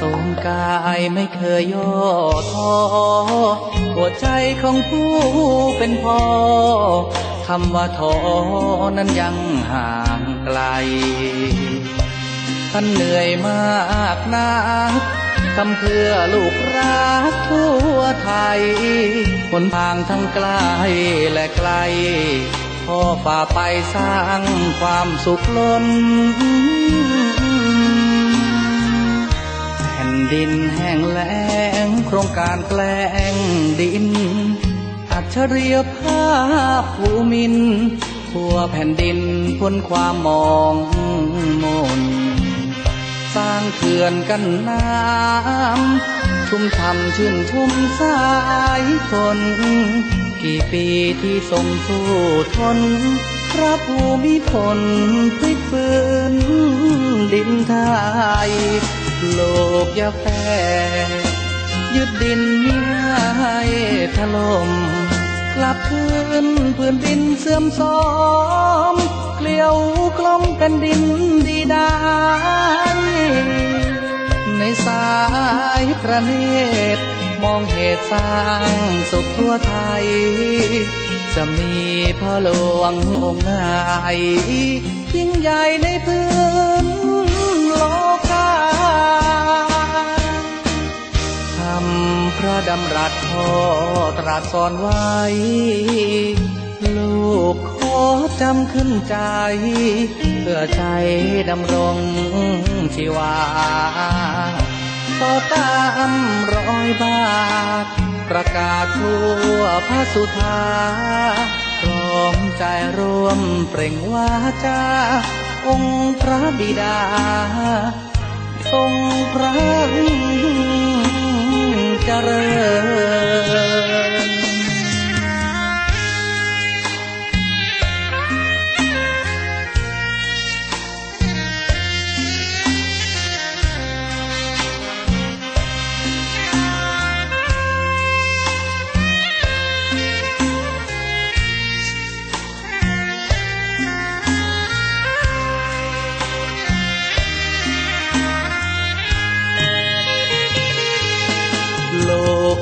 สงกายไม่เคยย่อท้อหัวใจของผู้เป็นพ่อคำว่าท้อนั้นยังห่างไกล ท่านเหนื่อยมากนักทำเพื่อลูกรักทั่วไทยหนทางทั้งไกลและไกลพ่อฝ่าไปสร้างความสุขล้น ดินแห้งแล้งโครงการแกล้งดิน อัจฉริยภาพภูมินทั่วแผ่นดินพ้นความมองมนสร้างเขื่อนกันน้ำชุ่มช่ำชื่นชุ่มสายทนกี่ปีที่ทรงสู้ทนพระภูมิพลพลิกฟื้นดินไทย โลกอย่าแฝยึดดินมิให้ถล่มกลับคืนพื้นดินเสื่อมสอมเกลียวกลมเป็นดินดีได้ในสายพระเนตรมองเหตุสร้างสุขทั่วไทย จะมีพ่อหลวงองค์ไหนยิ่งใหญ่ในพื้นำพระดำรัสพ่อตรัสสอนไว้ ลูกขอจำขึ้นใจ เพื่อใจดำรงชีวาต่อตามรอยบาท ประกาศทั่วพระสุธาพร้อมใจร่วมเปล่งวาจา องค์พระบิดา ทรงพระ เจริญ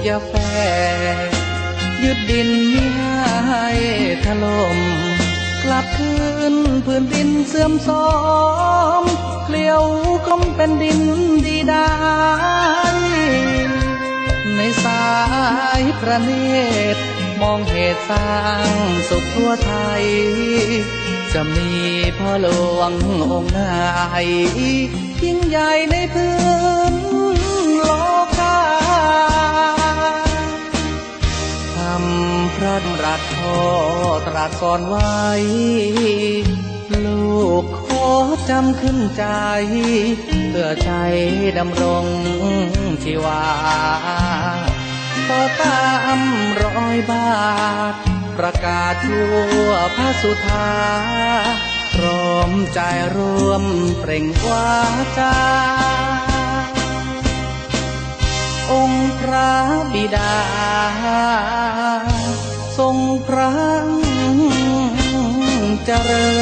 อย่าแฝยึดดินมิให้ถล่มกลับคืนพื้นดินเสื่อมสอมเกลียวกลมเป็นดินดีได้ในสายพระเนตรมองเหตุสร้างสุขทั่วไทย จะมีพ่อหลวงองค์ไหนยิ่งใหญ่ในพื้น ตรัสสอนไว้ ลูกขอจำขึ้นใจ เพื่อใจดำรงชีวาต่อตามร้อยบาท ประกาศทั่วพระสุธาพร้อมใจร่วมเปล่งวาจาองค์พระบิดา พระเจริญ